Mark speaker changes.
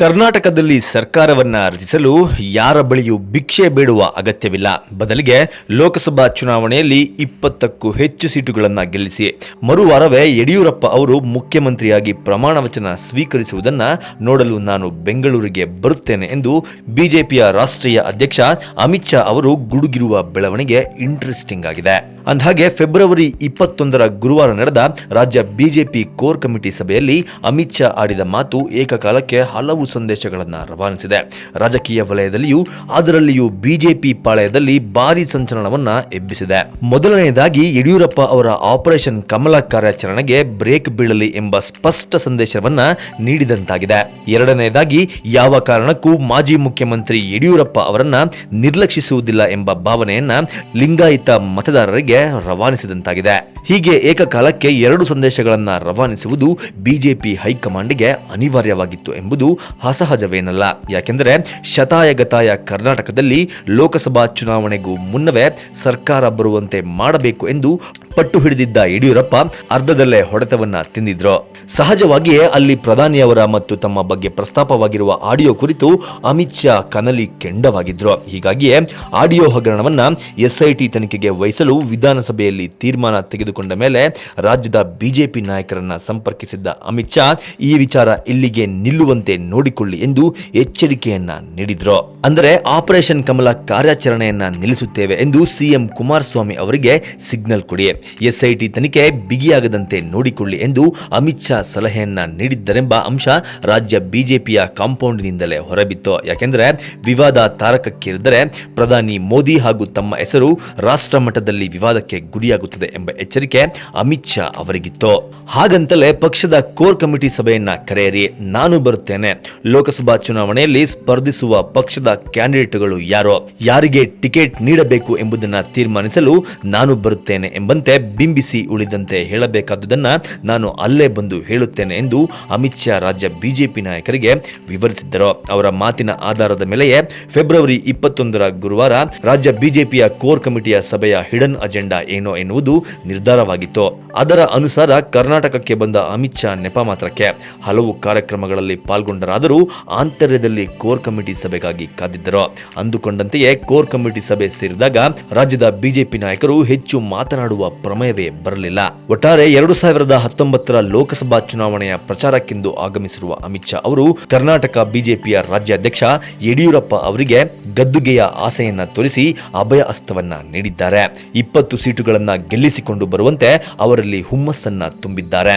Speaker 1: ಕರ್ನಾಟಕದಲ್ಲಿ ಸರ್ಕಾರವನ್ನ ರಚಿಸಲು ಯಾರ ಬಳಿಯೂ ಭಿಕ್ಷೆ ಬೇಡುವ ಅಗತ್ಯವಿಲ್ಲ. ಬದಲಿಗೆ ಲೋಕಸಭಾ ಚುನಾವಣೆಯಲ್ಲಿ ಇಪ್ಪತ್ತಕ್ಕೂ ಹೆಚ್ಚು ಸೀಟುಗಳನ್ನು ಗೆಲ್ಲಿಸಿ ಮರುವಾರವೇ ಯಡಿಯೂರಪ್ಪ ಅವರು ಮುಖ್ಯಮಂತ್ರಿಯಾಗಿ ಪ್ರಮಾಣ ವಚನ ಸ್ವೀಕರಿಸುವುದನ್ನು ನೋಡಲು ನಾನು ಬೆಂಗಳೂರಿಗೆ ಬರುತ್ತೇನೆ ಎಂದು ಬಿಜೆಪಿಯ ರಾಷ್ಟ್ರೀಯ ಅಧ್ಯಕ್ಷ ಅಮಿತ್ ಶಾ ಅವರು ಗುಡುಗಿರುವ ಬೆಳವಣಿಗೆ ಇಂಟ್ರೆಸ್ಟಿಂಗ್ ಆಗಿದೆ. ಅಂದಹಾಗೆ ಫೆಬ್ರವರಿ ಇಪ್ಪತ್ತೊಂದರ ಗುರುವಾರ ನಡೆದ ರಾಜ್ಯ ಬಿಜೆಪಿ ಕೋರ್ ಕಮಿಟಿ ಸಭೆಯಲ್ಲಿ ಅಮಿತ್ ಶಾ ಆಡಿದ ಮಾತು ಏಕಕಾಲಕ್ಕೆ ಹಲವು ಸಂದೇಶಗಳನ್ನು ರವಾನಿಸಿದೆ. ರಾಜಕೀಯ ವಲಯದಲ್ಲಿಯೂ ಅದರಲ್ಲಿಯೂ ಬಿಜೆಪಿ ಪಾಳೆಯದಲ್ಲಿ ಭಾರಿ ಸಂಚಲನವನ್ನ ಎಬ್ಬಿಸಿದೆ. ಮೊದಲನೆಯದಾಗಿ ಯಡಿಯೂರಪ್ಪ ಅವರ ಆಪರೇಷನ್ ಕಮಲ ಕಾರ್ಯಾಚರಣೆಗೆ ಬ್ರೇಕ್ ಬೀಳಲಿ ಎಂಬ ಸ್ಪಷ್ಟ ಸಂದೇಶವನ್ನ ನೀಡಿದಂತಾಗಿದೆ. ಎರಡನೆಯದಾಗಿ, ಯಾವ ಕಾರಣಕ್ಕೂ ಮಾಜಿ ಮುಖ್ಯಮಂತ್ರಿ ಯಡಿಯೂರಪ್ಪ ಅವರನ್ನ ನಿರ್ಲಕ್ಷಿಸುವುದಿಲ್ಲ ಎಂಬ ಭಾವನೆಯನ್ನ ಲಿಂಗಾಯತ ಮತದಾರರಿಗೆ ರವಾನಿಸಿದಂತಾಗಿದೆ. ಹೀಗೆ ಏಕಕಾಲಕ್ಕೆ ಎರಡು ಸಂದೇಶಗಳನ್ನ ರವಾನಿಸುವುದು ಬಿಜೆಪಿ ಹೈಕಮಾಂಡ್ಗೆ ಅನಿವಾರ್ಯವಾಗಿತ್ತು ಎಂಬುದು ಅಸಹಜವೇನಲ್ಲ. ಯಾಕೆಂದರೆ ಶತಾಯಗತಾಯ ಕರ್ನಾಟಕದಲ್ಲಿ ಲೋಕಸಭಾ ಚುನಾವಣೆಗೂ ಮುನ್ನವೇ ಸರ್ಕಾರ ಬರುವಂತೆ ಮಾಡಬೇಕು ಎಂದು ಪಟ್ಟು ಹಿಡಿದಿದ್ದ ಯಡಿಯೂರಪ್ಪ ಅರ್ಧದಲ್ಲೇ ಹೊಡೆತವನ್ನ ತಿಂದಿದ್ರು. ಸಹಜವಾಗಿಯೇ ಅಲ್ಲಿ ಪ್ರಧಾನಿಯವರ ಮತ್ತು ತಮ್ಮ ಬಗ್ಗೆ ಪ್ರಸ್ತಾಪವಾಗಿರುವ ಆಡಿಯೋ ಕುರಿತು ಅಮಿತ್ ಶಾ ಕನಲಿ ಕೆಂಡವಾಗಿದ್ರು. ಹೀಗಾಗಿಯೇ ಆಡಿಯೋ ಹಗರಣವನ್ನ ಎಸ್ಐಟಿ ತನಿಖೆಗೆ ವಹಿಸಲು ವಿಧಾನಸಭೆಯಲ್ಲಿ ತೀರ್ಮಾನ ತೆಗೆದುಕೊಂಡ ಮೇಲೆ ರಾಜ್ಯದ ಬಿಜೆಪಿ ನಾಯಕರನ್ನ ಸಂಪರ್ಕಿಸಿದ್ದ ಅಮಿತ್ ಶಾ, ಈ ವಿಚಾರ ಇಲ್ಲಿಗೆ ನಿಲ್ಲುವಂತೆ ನೋಡಿಕೊಳ್ಳಿ ಎಂದು ಎಚ್ಚರಿಕೆಯನ್ನ ನೀಡಿದ್ರು. ಅಂದರೆ ಆಪರೇಷನ್ ಕಮಲ ಕಾರ್ಯಾಚರಣೆಯನ್ನ ನಿಲ್ಲಿಸುತ್ತೇವೆ ಎಂದು ಸಿಎಂ ಕುಮಾರಸ್ವಾಮಿ ಅವರಿಗೆ ಸಿಗ್ನಲ್ ಕೊಡಿ. ಎಸ್ಐಟಿ ತನಿಖೆ ಬಿಗಿಯಾಗದಂತೆ ನೋಡಿಕೊಳ್ಳಿ ಎಂದು ಅಮಿತ್ ಶಾ ಸಲಹೆಯನ್ನ ನೀಡಿದ್ದರೆಂಬ ಅಂಶ ರಾಜ್ಯ ಬಿಜೆಪಿಯ ಕಾಂಪೌಂಡ್ನಿಂದಲೇ ಹೊರಬಿತ್ತು. ಯಾಕೆಂದರೆ ವಿವಾದ ತಾರಕಕ್ಕೇರಿದರೆ ಪ್ರಧಾನಿ ಮೋದಿ ಹಾಗೂ ತಮ್ಮ ಹೆಸರು ರಾಷ್ಟ್ರ ಮಟ್ಟದಲ್ಲಿ ವಿವಾದಕ್ಕೆ ಗುರಿಯಾಗುತ್ತದೆ ಎಂಬ ಎಚ್ಚರಿಕೆ ಅಮಿತ್ ಶಾ ಅವರಿಗಿತ್ತು. ಹಾಗಂತಲೇ ಪಕ್ಷದ ಕೋರ್ ಕಮಿಟಿ ಸಭೆಯನ್ನ ಕರೆಯಿರಿ, ನಾನು ಬರುತ್ತೇನೆ. ಲೋಕಸಭಾ ಚುನಾವಣೆಯಲ್ಲಿ ಸ್ಪರ್ಧಿಸುವ ಪಕ್ಷದ ಕ್ಯಾಂಡಿಡೇಟ್ಗಳು ಯಾರೋ? ಯಾರಿಗೆ ಟಿಕೆಟ್ ನೀಡಬೇಕು ಎಂಬುದನ್ನು ತೀರ್ಮಾನಿಸಲು ನಾನು ಬರುತ್ತೇನೆ ಎಂಬಂತೆ ಬಿಂಬಿಸಿ ಉಳಿದಂತೆ ಹೇಳಬೇಕಾದುದನ್ನ ನಾನು ಅಲ್ಲೇ ಬಂದು ಹೇಳುತ್ತೇನೆ ಎಂದು ಅಮಿತ್ ಶಾ ರಾಜ್ಯ ಬಿಜೆಪಿ ನಾಯಕರಿಗೆ ವಿವರಿಸಿದ್ದರು. ಅವರ ಮಾತಿನ ಆಧಾರದ ಮೇಲೆಯೇ ಫೆಬ್ರವರಿ ಇಪ್ಪತ್ತೊಂದರ ಗುರುವಾರ ರಾಜ್ಯ ಬಿಜೆಪಿಯ ಕೋರ್ ಕಮಿಟಿಯ ಸಭೆಯ ಹಿಡನ್ ಅಜೆಂಡಾ ಏನೋ ಎನ್ನುವುದು ನಿರ್ಧಾರವಾಗಿತ್ತು. ಅದರ ಅನುಸಾರ ಕರ್ನಾಟಕಕ್ಕೆ ಬಂದ ಅಮಿತ್ ಶಾ ನೆಪ ಮಾತ್ರಕ್ಕೆ. ಹಲವು ಕಾರ್ಯಕ್ರಮಗಳಲ್ಲಿ ಪಾಲ್ಗೊಂಡರಾದರೂ ಆಂತರ್ಯದಲ್ಲಿ ಕೋರ್ ಕಮಿಟಿ ಸಭೆಗಾಗಿ ಕಾದಿದ್ದರು. ಅಂದುಕೊಂಡಂತೆಯೇ ಕೋರ್ ಕಮಿಟಿ ಸಭೆ ಸೇರಿದಾಗ ರಾಜ್ಯದ ಬಿಜೆಪಿ ನಾಯಕರು ಹೆಚ್ಚು ಮಾತನಾಡುವ ಪ್ರಮೇಯವೇ ಬರಲಿಲ್ಲ. ಒಟ್ಟಾರೆ ಎರಡು ಸಾವಿರದ ಹತ್ತೊಂಬತ್ತರ ಲೋಕಸಭಾ ಚುನಾವಣೆಯ ಪ್ರಚಾರಕ್ಕೆಂದು ಆಗಮಿಸಿರುವ ಅಮಿತ್ ಶಾ ಅವರು ಕರ್ನಾಟಕ ಬಿಜೆಪಿಯ ರಾಜ್ಯಾಧ್ಯಕ್ಷ ಯಡಿಯೂರಪ್ಪ ಅವರಿಗೆ ಗದ್ದುಗೆಯ ಆಸೆಯನ್ನ ತೋರಿಸಿ ಅಭಯ ಹಸ್ತವನ್ನ ನೀಡಿದ್ದಾರೆ. ಇಪ್ಪತ್ತು ಸೀಟುಗಳನ್ನ ಗೆಲ್ಲಿಸಿಕೊಂಡು ಬರುವಂತೆ ಅವರಲ್ಲಿ ಹುಮ್ಮಸ್ಸನ್ನ ತುಂಬಿದ್ದಾರೆ.